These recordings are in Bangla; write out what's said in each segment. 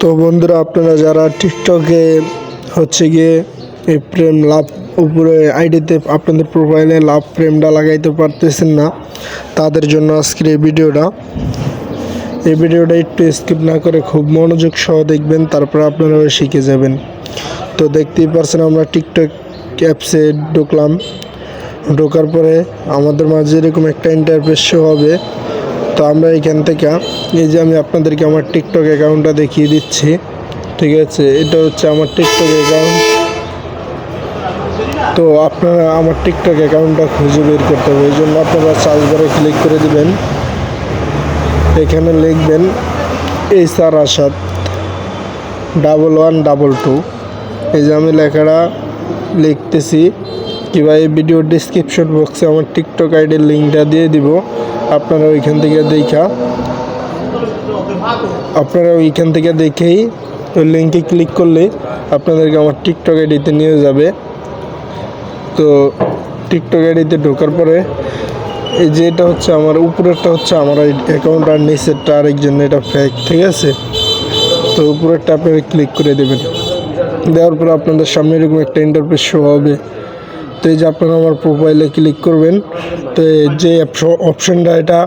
তো বন্ধুরা আপনারা যারা টিকটকে হচ্ছে গিয়ে এই প্রেম, লাভ উপরে আইডিতে আপনাদের প্রোফাইলে লাভ প্রেমটা লাগাইতে পারতেছেন না, তাদের জন্য আজকের এই ভিডিওটা। এই ভিডিওটা একটু স্কিপ না করে খুব মনোযোগ সহ দেখবেন, তারপর আপনারাও শিখে যাবেন। তো দেখতেই পারছেন আমরা টিকটক অ্যাপসে ঢুকলাম। ঢোকার পরে আমাদের মাঝে এরকম একটা ইন্টারফেস শো হবে। তো আমরা এখান থেকে, এই যে আমি আপনাদেরকে আমার টিকটক অ্যাকাউন্টটা দেখিয়ে দিচ্ছি, ঠিক আছে? এটা হচ্ছে আমার টিকটক অ্যাকাউন্ট তো আপনারা আমার টিকটক অ্যাকাউন্টটা খুঁজে বের করতে হবে ওই জন্য আপনারা সার্চ বারে ক্লিক করে দিবেন। এখানে লিখবেন H R Asad double one double two এই যে আমি লেখাটা লিখতেছি কিংবা এই ভিডিওর ডিসক্রিপশন বক্সে আমার টিকটক আইডির লিঙ্কটা দিয়ে দিব। আপনারা ওইখান থেকে দেখা। আপনারা ওইখান থেকে দেখেই ওই লিঙ্কে ক্লিক করলে আপনাদেরকে আমার টিকটক আইডিতে নিয়ে যাবে। তো টিকটক আইডিতে ঢোকার পরে এই যে এটা হচ্ছে আমার, উপরেরটা হচ্ছে আমার অ্যাকাউন্ট আর নিচেরটা আরেকজন এটা ফ্যাক ঠিক আছে? তো উপরেরটা আপনারা ক্লিক করে দেবেন। দেওয়ার পরে আপনাদের সামনে এরকম একটা ইন্টারফেস শো হবে। তো এই যে আপনারা আমার প্রোফাইলে ক্লিক করবেন, তো যে অপশনটা এটা,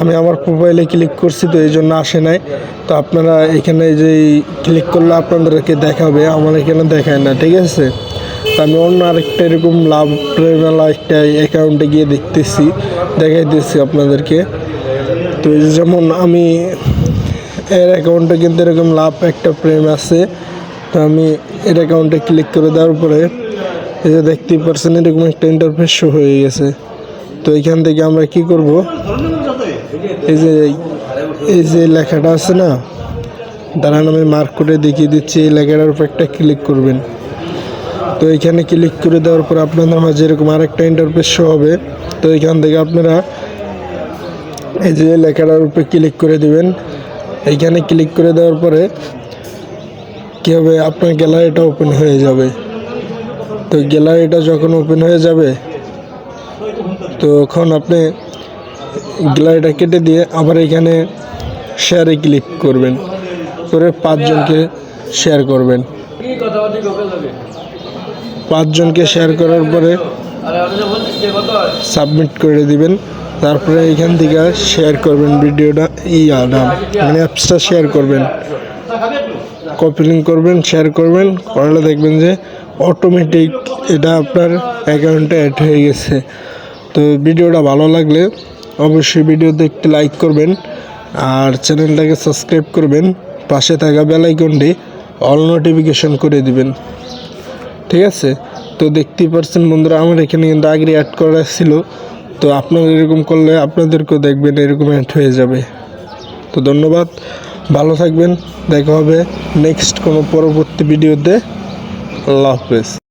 আমি আমার প্রোফাইলে ক্লিক করছি, তো এই জন্য আসে নাই। তো আপনারা এখানে যে ক্লিক করলে আপনাদেরকে দেখাবে, আমার এখানে দেখায় না, ঠিক আছে? তো আমি অন্য আরেকটা এরকম লাভ প্রেমেলা একটা অ্যাকাউন্টে গিয়ে দেখতেছি, দেখাইতেছি আপনাদেরকে। তো যেমন আমি, এর অ্যাকাউন্টে কিন্তু এরকম লাভ একটা প্রেম আছে। তো আমি এর অ্যাকাউন্টে ক্লিক করে দেওয়ার পরে এই যে দেখতেই পারছেন, এরকম একটা ইন্টারফেস শো হয়ে গেছে। তো এখান থেকে আমরা কি করব? এই যে এই যে লেখাটা আছে না? দাঁড়ান, আমি মার্ক করে দেখিয়ে দিচ্ছি, এই লেখাটার উপর একটা ক্লিক করবেন। তো এখানে ক্লিক করে দেওয়ার পর আপনাদের মাঝে এরকম আরেকটা ইন্টারফেস শো হবে। তো এখান থেকে আপনারা এই যে লেখাটার উপরে ক্লিক করে দিবেন। এইখানে ক্লিক করে দেওয়ার পরে কী হবে আপনার গ্যালারিটা ওপেন হয়ে যাবে? তো গ্যালারিটা যখন ওপেন হয়ে যাবে তখন আপনি গ্যালারিটা কেটে দিয়ে আবার এখানে শেয়ারে ক্লিক করবেন। করে পাঁচজনকে শেয়ার করবেন। পাঁচজনকে শেয়ার করার পরে সাবমিট করে দিবেন। তারপরে এখান থেকে শেয়ার করবেন ভিডিওটা, ইয়াটা মানে অ্যাপসটা শেয়ার করবেন। কপি লিঙ্ক করবেন শেয়ার করবেন, করলে দেখবেন যে অটোমেটিক এটা আপনার অ্যাকাউন্টে অ্যাড হয়ে গেছে। তো ভিডিওটা ভালো লাগলে অবশ্যই ভিডিওতে একটি লাইক করবেন, আর চ্যানেলটাকে সাবস্ক্রাইব করবেন, পাশে থাকা বেল আইকনটি অল নোটিফিকেশন করে দিবেন। ঠিক আছে? তো দেখতেই পারছেন বন্ধুরা, আমার এখানে কিন্তু আগে অ্যাড করা ছিল। তো আপনারা এরকম করলে আপনাদেরকেও দেখবেন এরকম অ্যাড হয়ে যাবে। তো ধন্যবাদ। ভালো থাকবেন দেখা হবে নেক্সট কোনো পরবর্তী ভিডিওতে আল্লাহ হাফেজ।